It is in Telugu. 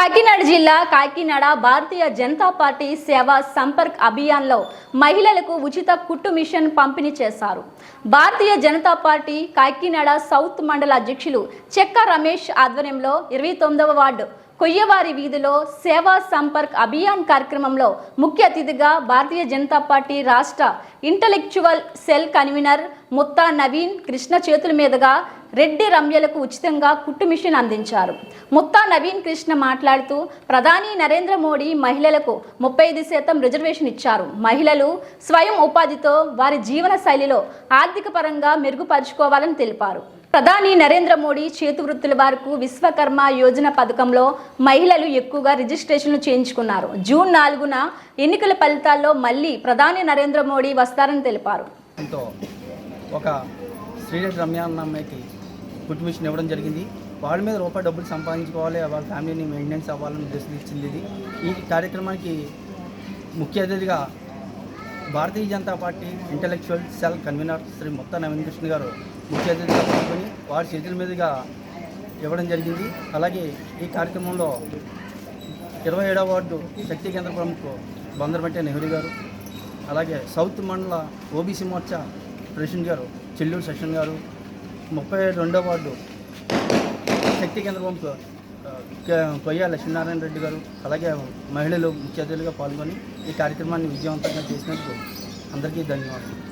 కాకినాడ జిల్లా కాకినాడ భారతీయ జనతా పార్టీ సేవా సంపర్క్ అభియాన్లో మహిళలకు ఉచిత కుట్టు మిషన్ పంపిణీ చేశారు. భారతీయ జనతా పార్టీ కాకినాడ సౌత్ మండల అధ్యక్షులు చెక్క రమేష్ ఆధ్వర్యంలో ఇరవై తొమ్మిదవ వార్డు కొయ్యవారి వీధిలో సేవా సంపర్క్ అభియాన్ కార్యక్రమంలో ముఖ్య అతిథిగా భారతీయ జనతా పార్టీ రాష్ట్ర intellectual cell convener Mutta Naveen Krishna చేతుల మీదుగా రెడ్డి రమ్యలకు ఉచితంగా కుట్టు మిషన్ అందించారు. ముత్తా నవీన్ కృష్ణ మాట్లాడుతూ ప్రధాని నరేంద్ర మోడీ మహిళలకు ముప్పై ఐదు శాతం రిజర్వేషన్ ఇచ్చారు. మహిళలు స్వయం ఉపాధితో వారి జీవన శైలిలో ఆర్థిక పరంగా మెరుగుపరుచుకోవాలని తెలిపారు. ప్రధాని నరేంద్ర మోడీ చేతి వృత్తుల వారికి విశ్వకర్మ యోజన పథకంలో మహిళలు ఎక్కువగా రిజిస్ట్రేషన్లు చేయించుకున్నారు. జూన్ నాలుగున ఎన్నికల ఫలితాల్లో మళ్ళీ ప్రధాని నరేంద్ర మోడీ వస్తారని తెలిపారు. ఒక శ్రీరెడ్డి రమ్య అమ్మాయికి మిషన్ ఇవ్వడం జరిగింది. వాళ్ళ మీద రూపాయి డబ్బులు సంపాదించుకోవాలి వాళ్ళ ఫ్యామిలీని మెయింటెనెన్స్ అవ్వాలని ఉద్దేశం ఇచ్చింది. ఇది ఈ కార్యక్రమానికి ముఖ్య అతిథిగా Bharatiya Janata Party intellectual cell convener Shri Motta Naveen Krishna గారు ముఖ్య అతిథిగా పాల్గొని వారి చేతుల మీదుగా ఇవ్వడం జరిగింది. అలాగే ఈ కార్యక్రమంలో ఇరవై ఏడవ వార్డు శక్తి కేంద్ర ప్రముఖ బందరమట్టి నెహ్రూ గారు అలాగే సౌత్ మండల ఓబీసీ మోర్చా ప్రెసిడెంట్ గారు చెల్లూరు సెషన్ గారు ముప్పై రెండో వార్డు శక్తి కేంద్ర ప్రముఖ కొయ్య లక్ష్మీనారాయణ రెడ్డి గారు అలాగే మహిళలు ముఖ్య అతిథులుగా పాల్గొని ఈ కార్యక్రమాన్ని విజయవంతంగా చేసినందుకు అందరికీ ధన్యవాదాలు.